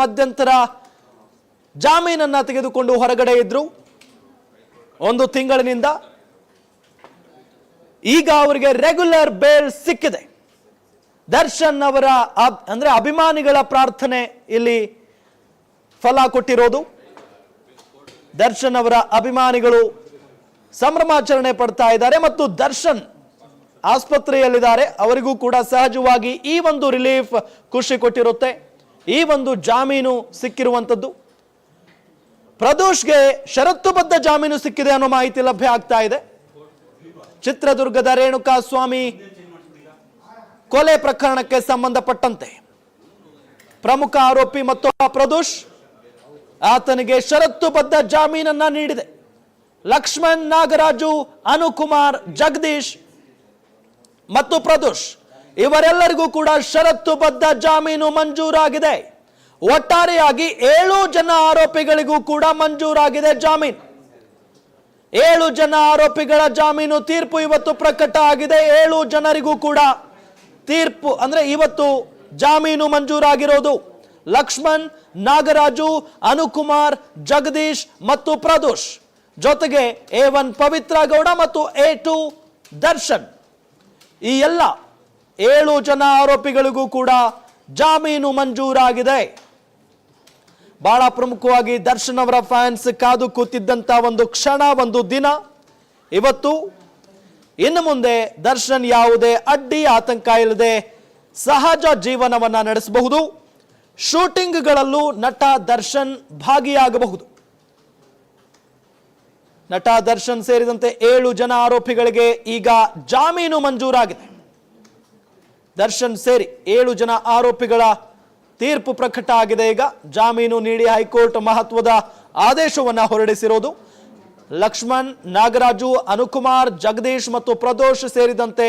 ಮಧ್ಯಂತರ ಜಾಮೀನನ್ನ ತೆಗೆದುಕೊಂಡು ಹೊರಗಡೆ ಇದ್ರು. ಒಂದು ತಿಂಗಳಿನಿಂದ ಈಗ ಅವರಿಗೆ ರೆಗ್ಯುಲರ್ ಬೇಲ್ ಸಿಕ್ಕಿದೆ. ದರ್ಶನ್ ಅವರ ಅಂದ್ರೆ ಅಭಿಮಾನಿಗಳ ಪ್ರಾರ್ಥನೆ ಇಲ್ಲಿ ಫಲ ಕೊಟ್ಟಿರೋದು. ದರ್ಶನ್ ಅವರ ಅಭಿಮಾನಿಗಳು ಸಂಭ್ರಮಾಚರಣೆ ಪಡ್ತಾ ಇದ್ದಾರೆ ಮತ್ತು ದರ್ಶನ್ ಆಸ್ಪತ್ರೆಯಲ್ಲಿದ್ದಾರೆ. ಅವರಿಗೂ ಕೂಡ ಸಹಜವಾಗಿ ಈ ಒಂದು ರಿಲೀಫ್ ಖುಷಿ ಕೊಟ್ಟಿರುತ್ತೆ. ಈ ಒಂದು ಜಾಮೀನು ಸಿಕ್ಕಿರುವಂಥದ್ದು ಪ್ರದೋಷ್ಗೆ ಷರತ್ತುಬದ್ಧ ಜಾಮೀನು ಸಿಕ್ಕಿದೆ ಅನ್ನೋ ಮಾಹಿತಿ ಲಭ್ಯ ಆಗ್ತಾ ಇದೆ. ಚಿತ್ರದುರ್ಗದ ರೇಣುಕಾ ಸ್ವಾಮಿ ಕೊಲೆ ಪ್ರಕರಣಕ್ಕೆ ಸಂಬಂಧಪಟ್ಟಂತೆ ಪ್ರಮುಖ ಆರೋಪಿ ಮತ್ತು ಪ್ರದೋಷ್ ಆತನಿಗೆ ಷರತ್ತುಬದ್ಧ ಜಾಮೀನನ್ನ ನೀಡಿದೆ. ಲಕ್ಷ್ಮಣ್ ನಾಗರಾಜು, ಅನುಕುಮಾರ್, ಜಗದೀಶ್ ಮತ್ತು ಪ್ರದೋಷ್ ಇವರೆಲ್ಲರಿಗೂ ಕೂಡ ಷರತ್ತುಬದ್ಧ ಜಾಮೀನು ಮಂಜೂರಾಗಿದೆ. ಒಟ್ಟಾರೆಯಾಗಿ ಏಳು ಜನ ಆರೋಪಿಗಳಿಗೂ ಕೂಡ ಮಂಜೂರಾಗಿದೆ ಜಾಮೀನು. ಏಳು ಜನ ಆರೋಪಿಗಳ ಜಾಮೀನು ತೀರ್ಪು ಇವತ್ತು ಪ್ರಕಟ ಆಗಿದೆ. ಏಳು ಜನರಿಗೂ ಕೂಡ ತೀರ್ಪು, ಅಂದ್ರೆ ಇವತ್ತು ಜಾಮೀನು ಮಂಜೂರಾಗಿರೋದು. ಲಕ್ಷ್ಮಣ್, ನಾಗರಾಜು, ಅನುಕುಮಾರ್, ಜಗದೀಶ್ ಮತ್ತು ಪ್ರದೋಷ್. ಜೊತೆಗೆ ಎ ಒನ್ ಪವಿತ್ರ ಗೌಡ ಮತ್ತು ಎ ಟು ದರ್ಶನ್. ಈ ಎಲ್ಲ ಏಳು ಜನ ಆರೋಪಿಗಳಿಗೂ ಕೂಡ ಜಾಮೀನು ಮಂಜೂರಾಗಿದೆ. ಬಹಳ ಪ್ರಮುಖವಾಗಿ ದರ್ಶನ್ ಅವರ ಫ್ಯಾನ್ಸ್ ಕಾದು ಕೂತಿದ್ದಂತ ಒಂದು ಕ್ಷಣ, ಒಂದು ದಿನ. ಇವತ್ತು ಇನ್ನು ಮುಂದೆ ದರ್ಶನ್ ಯಾವುದೇ ಅಡ್ಡಿ, ಆತಂಕ ಇಲ್ಲದೆ ಸಹಜ ಜೀವನವನ್ನ ನಡೆಸಬಹುದು. ಶೂಟಿಂಗ್ಗಳಲ್ಲೂ ನಟ ದರ್ಶನ್ ಭಾಗಿಯಾಗಬಹುದು. ನಟ ದರ್ಶನ್ ಸೇರಿದಂತೆ ಏಳು ಜನ ಆರೋಪಿಗಳಿಗೆ ಈಗ ಜಾಮೀನು ಮಂಜೂರಾಗಿದೆ. ದರ್ಶನ್ ಸೇರಿ ಏಳು ಜನ ಆರೋಪಿಗಳ ತೀರ್ಪು ಪ್ರಕಟ ಆಗಿದೆ. ಈಗ ಜಾಮೀನು ನೀಡಿ ಹೈಕೋರ್ಟ್ ಮಹತ್ವದ ಆದೇಶವನ್ನ ಹೊರಡಿಸಿರೋದು ಲಕ್ಷ್ಮಣ್, ನಾಗರಾಜು, ಅನುಕುಮಾರ್, ಜಗದೀಶ್ ಮತ್ತು ಪ್ರದೋಷ್ ಸೇರಿದಂತೆ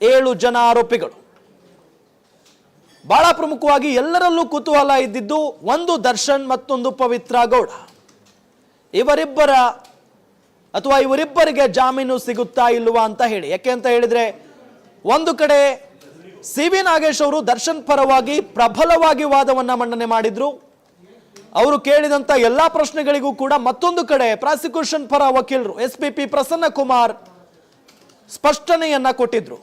ಏಳು ಜನ ಆರೋಪಿಗಳು. ಬಹಳ ಪ್ರಮುಖವಾಗಿ ಎಲ್ಲರಲ್ಲೂ ಕುತೂಹಲ ಇದ್ದಿದ್ದು ಒಂದು ದರ್ಶನ್ ಮತ್ತೊಂದು ಪವಿತ್ರ ಗೌಡ. ಇವರಿಬ್ಬರ ಅಥವಾ ಇವರಿಬ್ಬರಿಗೆ ಜಾಮೀನು ಸಿಗುತ್ತಾ ಇಲ್ವಾ ಅಂತ ಹೇಳಿ. ಯಾಕೆ ಅಂತ ಹೇಳಿದ್ರೆ ಒಂದು ಕಡೆ ಸಿ ವಿ ನಾಗೇಶ್ ಅವರು ದರ್ಶನ್ ಪರವಾಗಿ ಪ್ರಬಲವಾಗಿ ವಾದವನ್ನು ಮಂಡನೆ ಮಾಡಿದ್ರು. ಅವರು ಕೇಳಿದಂತ ಎಲ್ಲಾ ಪ್ರಶ್ನೆಗಳಿಗೂ ಕೂಡ ಮತ್ತೊಂದು ಕಡೆ ಪ್ರಾಸಿಕ್ಯೂಷನ್ ಪರ ವಕೀಲರು S P P Prasanna Kumar ಸ್ಪಷ್ಟನೆಯನ್ನ ಕೊಟ್ಟಿದ್ರು.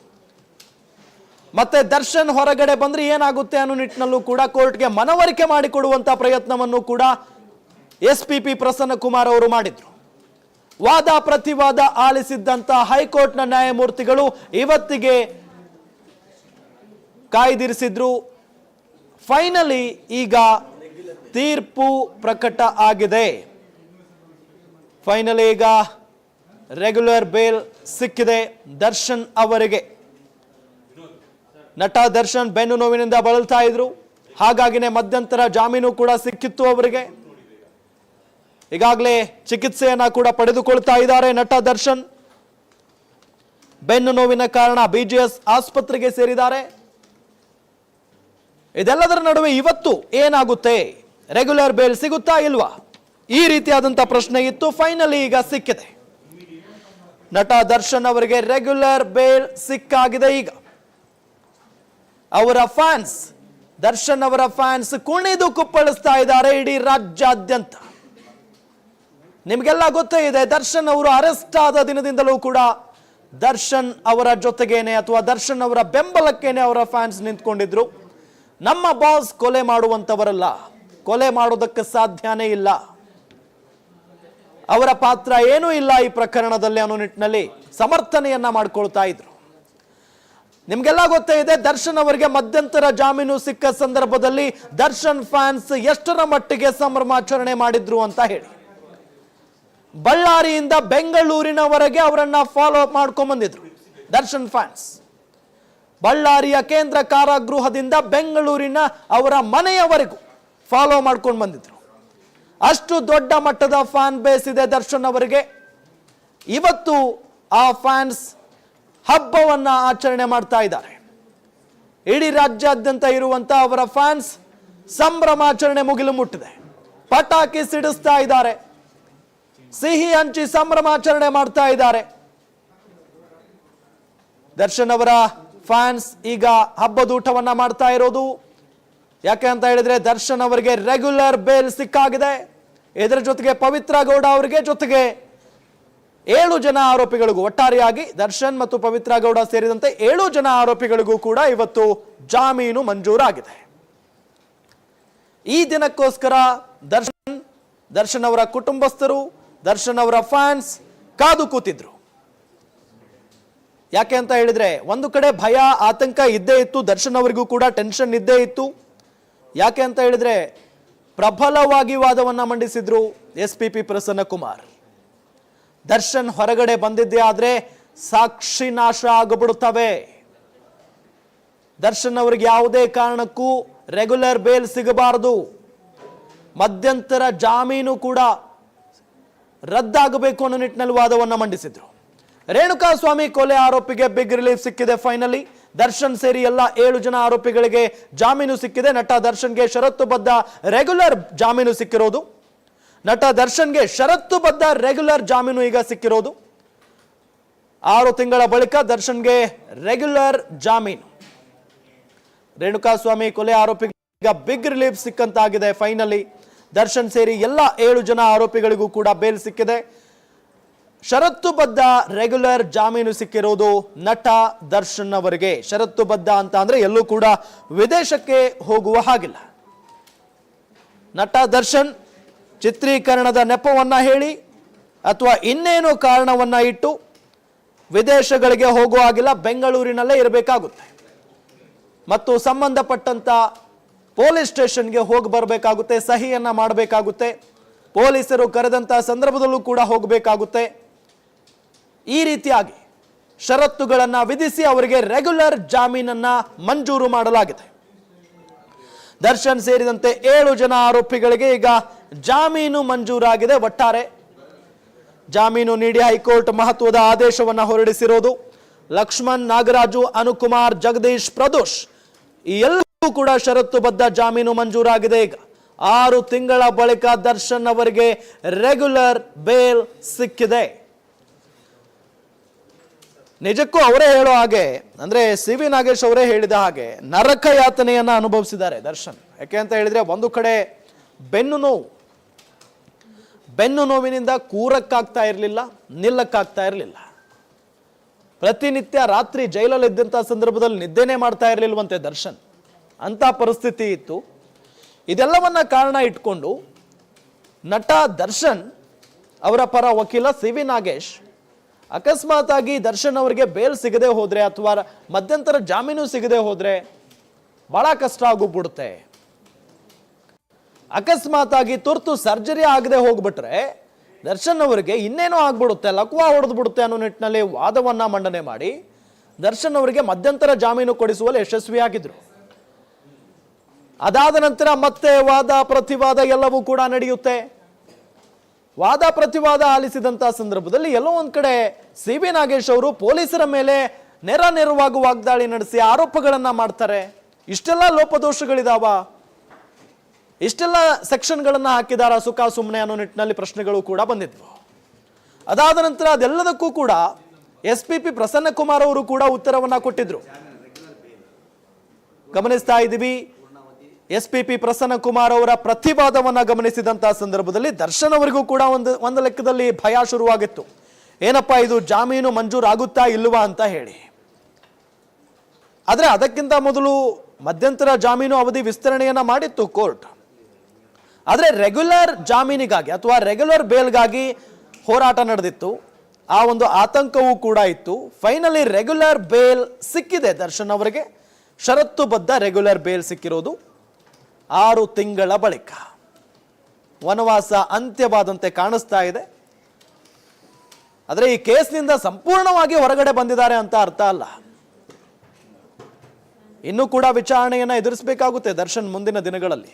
ಮತ್ತೆ ದರ್ಶನ್ ಹೊರಗಡೆ ಬಂದ್ರೆ ಏನಾಗುತ್ತೆ ಅನ್ನೋ ನಿಟ್ಟಿನಲ್ಲೂ ಕೂಡ ಕೋರ್ಟ್ಗೆ ಮನವರಿಕೆ ಮಾಡಿಕೊಡುವಂತ ಪ್ರಯತ್ನವನ್ನು ಕೂಡ S P P Prasanna Kumar ಅವರು ಮಾಡಿದ್ರು. ವಾದ ಪ್ರತಿವಾದ ಆಲಿಸಿದ್ದಂತ ಹೈಕೋರ್ಟ್ನ ನ್ಯಾಯಮೂರ್ತಿಗಳು ಇವತ್ತಿಗೆ ಕಾಯ್ದಿರಿಸಿದ್ರು. ಫೈನಲಿ ಈಗ ತೀರ್ಪು ಪ್ರಕಟ ಆಗಿದೆ. ಫೈನಲಿ ಈಗ ರೆಗ್ಯುಲರ್ ಬೇಲ್ ಸಿಕ್ಕಿದೆ ದರ್ಶನ್ ಅವರಿಗೆ. ನಟ ದರ್ಶನ್ ಬೆನ್ನು ನೋವಿನಿಂದ ಬಳಲ್ತಾ ಇದ್ರು. ಹಾಗಾಗಿನೇ ಮಧ್ಯಂತರ ಜಾಮೀನು ಕೂಡ ಸಿಕ್ಕಿತ್ತು ಅವರಿಗೆ. ಈಗಾಗಲೇ ಚಿಕಿತ್ಸೆಯನ್ನ ಕೂಡ ಪಡೆದುಕೊಳ್ತಾ ಇದ್ದಾರೆ ನಟ ದರ್ಶನ್. ಬೆನ್ನು ನೋವಿನ ಕಾರಣ ಬಿಜಿಎಸ್ ಆಸ್ಪತ್ರೆಗೆ ಸೇರಿದ್ದಾರೆ. ಇದೆಲ್ಲದರ ನಡುವೆ ಇವತ್ತು ಏನಾಗುತ್ತೆ? ರೆಗ್ಯುಲರ್ ಬೇಲ್ ಸಿಗುತ್ತಾ ಇಲ್ವಾ? ಈ ರೀತಿಯಾದಂಥ ಪ್ರಶ್ನೆ ಇತ್ತು ಫೈನಲಿ ಈಗ ಸಿಕ್ಕಿದೆ. ನಟ ದರ್ಶನ್ ಅವರಿಗೆ ರೆಗ್ಯುಲರ್ ಬೇಲ್ ಸಿಕ್ಕಾಗಿದೆ ಈಗ. ಅವರ ಫ್ಯಾನ್ಸ್ ದರ್ಶನ್ ಅವರ ಫ್ಯಾನ್ಸ್ ಕುಣಿದು ಕುಪ್ಪಳಿಸ್ತಾ ಇದ್ದಾರೆ ಇಡೀ ರಾಜ್ಯಾದ್ಯಂತ. ನಿಮಗೆಲ್ಲ ಗೊತ್ತೇ ಇದೆ, ದರ್ಶನ್ ಅವರು ಅರೆಸ್ಟ್ ಆದ ದಿನದಿಂದಲೂ ಕೂಡ ದರ್ಶನ್ ಅವರ ಜೊತೆಗೇನೆ ಅಥವಾ ದರ್ಶನ್ ಅವರ ಬೆಂಬಲಕ್ಕೇನೆ ಅವರ ಫ್ಯಾನ್ಸ್ ನಿಂತ್ಕೊಂಡಿದ್ರು. ನಮ್ಮ ಬಾಸ್ ಕೊಲೆ ಮಾಡುವಂತವರಲ್ಲ ಕೊಲೆ ಮಾಡೋದಕ್ಕೆ ಸಾಧ್ಯನೇ ಇಲ್ಲ. ಅವರ ಪಾತ್ರ ಏನೂ ಇಲ್ಲ ಈ ಪ್ರಕರಣದಲ್ಲಿ ಅನ್ನೋ ನಿಟ್ಟಿನಲ್ಲಿ ಸಮರ್ಥನೆಯನ್ನ ಮಾಡ್ಕೊಳ್ತಾ ಇದ್ರು. ನಿಮ್ಗೆಲ್ಲ ಗೊತ್ತೇ ಇದೆ, ದರ್ಶನ್ ಅವರಿಗೆ ಮಧ್ಯಂತರ ಜಾಮೀನು ಸಿಕ್ಕ ಸಂದರ್ಭದಲ್ಲಿ ದರ್ಶನ್ ಫ್ಯಾನ್ಸ್ ಎಷ್ಟರ ಮಟ್ಟಿಗೆ ಸಂಭ್ರಮಾಚರಣೆ ಮಾಡಿದ್ರು ಅಂತ ಹೇಳಿ. ಬಳ್ಳಾರಿಯಿಂದ ಬೆಂಗಳೂರಿನವರೆಗೆ ಅವರನ್ನು ಫಾಲೋ ಅಪ್ ಮಾಡ್ಕೊಂಡು ಬಂದಿದ್ರು. ದರ್ಶನ್ ಫ್ಯಾನ್ಸ್ ಬಳ್ಳಾರಿಯ ಕೇಂದ್ರ ಕಾರಾಗೃಹದಿಂದ ಬೆಂಗಳೂರಿನ ಅವರ ಮನೆಯವರೆಗೂ ಫಾಲೋ ಮಾಡ್ಕೊಂಡು ಬಂದಿದ್ರು. ಅಷ್ಟು ದೊಡ್ಡ ಮಟ್ಟದ ಫ್ಯಾನ್ ಬೇಸ್ ಇದೆ ದರ್ಶನ್ ಅವರಿಗೆ. ಇವತ್ತು ಆ ಫ್ಯಾನ್ಸ್ ಹಬ್ಬವನ್ನ ಆಚರಣೆ ಮಾಡ್ತಾ ಇದ್ದಾರೆ. ಇಡೀ ರಾಜ್ಯಾದ್ಯಂತ ಇರುವಂತ ಅವರ ಫ್ಯಾನ್ಸ್ ಸಂಭ್ರಮಾಚರಣೆ ಮುಗಿಲು ಮುಟ್ಟಿದೆ. ಪಟಾಕಿ ಸಿಡಿಸ್ತಾ ಇದ್ದಾರೆ. ಸಿಹಿ ಹಂಚಿ ಸಂಭ್ರಮಾಚರಣೆ ಮಾಡ್ತಾ ಇದ್ದಾರೆ. ದರ್ಶನ್ ಅವರ ಫ್ಯಾನ್ಸ್ ಈಗ ಹಬ್ಬದೂಟವನ್ನ ಮಾಡ್ತಾ ಇರೋದು. ಯಾಕೆ ಅಂತ ಹೇಳಿದ್ರೆ ದರ್ಶನ್ ಅವರಿಗೆ ರೆಗ್ಯುಲರ್ ಬೇಲ್ ಸಿಕ್ಕಾಗಿದೆ. ಇದರ ಜೊತೆಗೆ ಪವಿತ್ರ ಗೌಡ ಅವರಿಗೆ ಜೊತೆಗೆ ಏಳು ಜನ ಆರೋಪಿಗಳಿಗೂ ಒಟ್ಟಾರೆಯಾಗಿ ದರ್ಶನ್ ಮತ್ತು ಪವಿತ್ರ ಗೌಡ ಸೇರಿದಂತೆ ಏಳು ಜನ ಆರೋಪಿಗಳಿಗೂ ಕೂಡ ಇವತ್ತು ಜಾಮೀನು ಮಂಜೂರಾಗಿದೆ. ಈ ದಿನಕ್ಕೋಸ್ಕರ ದರ್ಶನ್ ದರ್ಶನ್ ಅವರ ಕುಟುಂಬಸ್ಥರು ದರ್ಶನ್ ಅವರ ಫ್ಯಾನ್ಸ್ ಕಾದು ಕೂತಿದ್ರು. ಯಾಕೆ ಅಂತ ಹೇಳಿದ್ರೆ ಒಂದು ಕಡೆ ಭಯ, ಆತಂಕ ಇದ್ದೇ ಇತ್ತು, ದರ್ಶನ್ ಅವರಿಗೂ ಕೂಡ ಟೆನ್ಷನ್ ಇದ್ದೇ ಇತ್ತು. ಯಾಕೆ ಅಂತ ಹೇಳಿದ್ರೆ ಪ್ರಬಲವಾಗಿ ವಾದವನ್ನ ಮಂಡಿಸಿದ್ರು S P P Prasanna Kumar Darshan ಹೊರಗಡೆ ಬಂದಿದ್ದೇ ಆದ್ರೆ ಸಾಕ್ಷಿ ನಾಶ ಆಗಿಬಿಡುತ್ತವೆ. ದರ್ಶನ್ ಅವರಿಗೆ ಯಾವುದೇ ಕಾರಣಕ್ಕೂ ರೆಗ್ಯುಲರ್ ಬೇಲ್ ಸಿಗಬಾರದು. ಮಧ್ಯಂತರ ಜಾಮೀನು ಕೂಡ ರದ್ದಾಗಬೇಕು ಅನ್ನೋ ನಿಟ್ಟಿನಲ್ಲಿ ವಾದವನ್ನು ಮಂಡಿಸಿದ್ರು. ರೇಣುಕಾ ಸ್ವಾಮಿ ಕೊಲೆ ಆರೋಪಿಗೆ ಬಿಗ್ ರಿಲೀಫ್ ಸಿಕ್ಕಿದೆ ಫೈನಲಿ ದರ್ಶನ್ ಸೇರಿ ಎಲ್ಲ ಏಳು ಜನ ಆರೋಪಿಗಳಿಗೆ ಜಾಮೀನು ಸಿಕ್ಕಿದೆ. ನಟ ದರ್ಶನ್ಗೆ ಷರತ್ತುಬದ್ಧ ರೆಗ್ಯುಲರ್ ಜಾಮೀನು ಸಿಕ್ಕಿರೋದು. ನಟ ದರ್ಶನ್ಗೆ ಷರತ್ತುಬದ್ಧ ರೆಗ್ಯುಲರ್ ಜಾಮೀನು ಈಗ ಸಿಕ್ಕಿರೋದು. ಆರು ತಿಂಗಳ ಬಳಿಕ ದರ್ಶನ್ಗೆ ರೆಗ್ಯುಲರ್ ಜಾಮೀನು. ರೇಣುಕಾಸ್ವಾಮಿ ಕೊಲೆ ಆರೋಪಿಗೆ ಈಗ ಬಿಗ್ ರಿಲೀಫ್ ಸಿಕ್ಕಂತಾಗಿದೆ ಫೈನಲಿ ದರ್ಶನ್ ಸೇರಿ ಎಲ್ಲ ಏಳು ಜನ ಆರೋಪಿಗಳಿಗೂ ಕೂಡ ಬೇಲ್ ಸಿಕ್ಕಿದೆ. ಷರತ್ತುಬದ್ಧ ರೆಗ್ಯುಲರ್ ಜಾಮೀನು ಸಿಕ್ಕಿರೋದು ನಟ ದರ್ಶನ್ ಅವರಿಗೆ. ಷರತ್ತುಬದ್ಧ ಅಂತ ಅಂದ್ರೆ ಎಲ್ಲೂ ಕೂಡ ವಿದೇಶಕ್ಕೆ ಹೋಗುವ ಹಾಗಿಲ್ಲ. ನಟ ದರ್ಶನ್ ಚಿತ್ರೀಕರಣದ ನೆಪವನ್ನ ಹೇಳಿ ಅಥವಾ ಇನ್ನೇನು ಕಾರಣವನ್ನ ಇಟ್ಟು ವಿದೇಶಗಳಿಗೆ ಹೋಗುವ ಹಾಗಿಲ್ಲ, ಬೆಂಗಳೂರಿನಲ್ಲೇ ಇರಬೇಕಾಗುತ್ತೆ. ಮತ್ತು ಸಂಬಂಧಪಟ್ಟಂತ ಪೊಲೀಸ್ ಸ್ಟೇಷನ್ಗೆ ಹೋಗಿ ಬರಬೇಕಾಗುತ್ತೆ, ಸಹಿಯನ್ನ ಮಾಡಬೇಕಾಗುತ್ತೆ. ಪೊಲೀಸರು ಕರೆದಂತಹ ಸಂದರ್ಭದಲ್ಲೂ ಕೂಡ ಹೋಗಬೇಕಾಗುತ್ತೆ. ಈ ರೀತಿಯಾಗಿ ಷರತ್ತುಗಳನ್ನು ವಿಧಿಸಿ ಅವರಿಗೆ ರೆಗ್ಯುಲರ್ ಜಾಮೀನನ್ನ ಮಂಜೂರು ಮಾಡಲಾಗಿದೆ. ದರ್ಶನ್ ಸೇರಿದಂತೆ ಏಳು ಜನ ಆರೋಪಿಗಳಿಗೆ ಈಗ ಜಾಮೀನು ಮಂಜೂರಾಗಿದೆ. ಒಟ್ಟಾರೆ ಜಾಮೀನು ನೀಡಿ ಹೈಕೋರ್ಟ್ ಮಹತ್ವದ ಆದೇಶವನ್ನು ಹೊರಡಿಸಿರೋದು ಲಕ್ಷ್ಮಣ್ ನಾಗರಾಜು, ಅನುಕುಮಾರ್, ಜಗದೀಶ್, ಪ್ರದೋಷ್ ಈ ಎಲ್ಲರೂ ಕೂಡ ಷರತ್ತುಬದ್ಧ ಜಾಮೀನು ಮಂಜೂರಾಗಿದೆ. ಈಗ ಆರು ತಿಂಗಳ ಬಳಿಕ ದರ್ಶನ್ ಅವರಿಗೆ ರೆಗ್ಯುಲರ್ ಬೇಲ್ ಸಿಕ್ಕಿದೆ. ನಿಜಕ್ಕೂ ಅವರೇ ಹೇಳೋ ಹಾಗೆ, ಅಂದ್ರೆ ಸಿ ವಿ ನಾಗೇಶ್ ಅವರೇ ಹೇಳಿದ ಹಾಗೆ ನರಕ ಯಾತನೆಯನ್ನ ಅನುಭವಿಸಿದ್ದಾರೆ ದರ್ಶನ್. ಯಾಕೆ ಅಂತ ಹೇಳಿದ್ರೆ ಒಂದು ಕಡೆ ಬೆನ್ನು ನೋವು. ಬೆನ್ನು ನೋವಿನಿಂದ ಕೂರಕ್ಕಾಗ್ತಾ ಇರಲಿಲ್ಲ, ನಿಲ್ಲಕ್ಕಾಗ್ತಾ ಇರಲಿಲ್ಲ. ಪ್ರತಿನಿತ್ಯ ರಾತ್ರಿ ಜೈಲಲ್ಲಿ ಇದ್ದಂಥ ಸಂದರ್ಭದಲ್ಲಿ ನಿದ್ದೆನೇ ಮಾಡ್ತಾ ಇರಲಿಲ್ವಂತೆ ದರ್ಶನ್. ಅಂತ ಪರಿಸ್ಥಿತಿ ಇತ್ತು. ಇದೆಲ್ಲವನ್ನ ಕಾರಣ ಇಟ್ಕೊಂಡು ನಟ ದರ್ಶನ್ ಅವರ ಪರ ವಕೀಲ ಸಿ ವಿ ನಾಗೇಶ್ ಅಕಸ್ಮಾತ್ ಆಗಿ ದರ್ಶನ್ ಅವರಿಗೆ ಬೇಲ್ ಸಿಗದೆ ಹೋದರೆ ಅಥವಾ ಮಧ್ಯಂತರ ಜಾಮೀನು ಸಿಗದೆ ಹೋದರೆ ಭಾಳ ಕಷ್ಟ ಆಗೋಗ್ಬಿಡುತ್ತೆ. ಅಕಸ್ಮಾತ್ ಆಗಿ ತುರ್ತು ಸರ್ಜರಿ ಆಗದೆ ಹೋಗ್ಬಿಟ್ರೆ ದರ್ಶನ್ ಅವರಿಗೆ ಇನ್ನೇನೋ ಆಗ್ಬಿಡುತ್ತೆ, ಲಕ್ವಾ ಹೊಡೆದು ಬಿಡುತ್ತೆ ಅನ್ನೋ ನಿಟ್ಟಿನಲ್ಲಿ ವಾದವನ್ನು ಮಂಡನೆ ಮಾಡಿ ದರ್ಶನ್ ಅವರಿಗೆ ಮಧ್ಯಂತರ ಜಾಮೀನು ಕೊಡಿಸುವಲ್ಲಿ ಯಶಸ್ವಿಯಾಗಿದ್ರು. ಅದಾದ ನಂತರ ಮತ್ತೆ ವಾದ, ಪ್ರತಿವಾದ ಎಲ್ಲವೂ ಕೂಡ ನಡೆಯುತ್ತೆ. ವಾದ, ಪ್ರತಿವಾದ ಆಲಿಸಿದಂಥ ಸಂದರ್ಭದಲ್ಲಿ ಎಲ್ಲೋ ಒಂದ್ ಕಡೆ ಸಿ ಬಿ ನಾಗೇಶ್ ಅವರು ಪೊಲೀಸರ ಮೇಲೆ ನೇರ ನೇರವಾಗಿ ವಾಗ್ದಾಳಿ ನಡೆಸಿ ಆರೋಪಗಳನ್ನು ಮಾಡ್ತಾರೆ. ಇಷ್ಟೆಲ್ಲ ಲೋಪದೋಷಗಳಿದಾವ? ಇಷ್ಟೆಲ್ಲ ಸೆಕ್ಷನ್ಗಳನ್ನು ಹಾಕಿದಾರ ಸುಖ ಸುಮ್ಮನೆ ಅನ್ನೋ ನಿಟ್ಟಿನಲ್ಲಿ ಪ್ರಶ್ನೆಗಳು ಕೂಡ ಬಂದಿದ್ವು. ಅದಾದ ನಂತರ ಅದೆಲ್ಲದಕ್ಕೂ ಕೂಡ S P P Prasanna Kumar ಅವರು ಕೂಡ ಉತ್ತರವನ್ನು ಕೊಟ್ಟಿದ್ರು. ಗಮನಿಸ್ತಾ ಇದ್ದೀವಿ. S P P Prasanna Kumar ಅವರ ಪ್ರತಿವಾದವನ್ನು ಗಮನಿಸಿದಂತಹ ಸಂದರ್ಭದಲ್ಲಿ ದರ್ಶನ್ ಅವರಿಗೂ ಕೂಡ ಒಂದು ಒಂದು ಲೆಕ್ಕದಲ್ಲಿ ಭಯ ಶುರುವಾಗಿತ್ತು. ಏನಪ್ಪಾ ಇದು ಜಾಮೀನು ಮಂಜೂರಾಗುತ್ತಾ ಇಲ್ವಾ ಅಂತ ಹೇಳಿ. ಆದರೆ ಅದಕ್ಕಿಂತ ಮೊದಲು ಮಧ್ಯಂತರ ಜಾಮೀನು ಅವಧಿ ವಿಸ್ತರಣೆಯನ್ನ ಮಾಡಿತ್ತು ಕೋರ್ಟ್. ಆದರೆ ರೆಗ್ಯುಲರ್ ಜಾಮೀನಿಗಾಗಿ ಅಥವಾ ರೆಗ್ಯುಲರ್ ಬೇಲ್ಗಾಗಿ ಹೋರಾಟ ನಡೆದಿತ್ತು. ಆ ಒಂದು ಆತಂಕವೂ ಕೂಡ ಇತ್ತು. ಫೈನಲಿ ರೆಗ್ಯುಲರ್ ಬೇಲ್ ಸಿಕ್ಕಿದೆ ದರ್ಶನ್ ಅವರಿಗೆ. ಷರತ್ತುಬದ್ಧ ರೆಗ್ಯುಲರ್ ಬೇಲ್ ಸಿಕ್ಕಿರೋದು. ಆರು ತಿಂಗಳ ಬಳಿಕ. ವನವಾಸ ಅಂತ್ಯವಾದಂತೆ ಕಾಣಿಸ್ತಾ ಇದೆ. ಆದರೆ ಈ ಕೇಸ್ನಿಂದ ಸಂಪೂರ್ಣವಾಗಿ ಹೊರಗಡೆ ಬಂದಿದ್ದಾರೆ ಅಂತ ಅರ್ಥ ಅಲ್ಲ. ಇನ್ನೂ ಕೂಡ ವಿಚಾರಣೆಯನ್ನ ಎದುರಿಸಬೇಕಾಗುತ್ತೆ ದರ್ಶನ್ ಮುಂದಿನ ದಿನಗಳಲ್ಲಿ.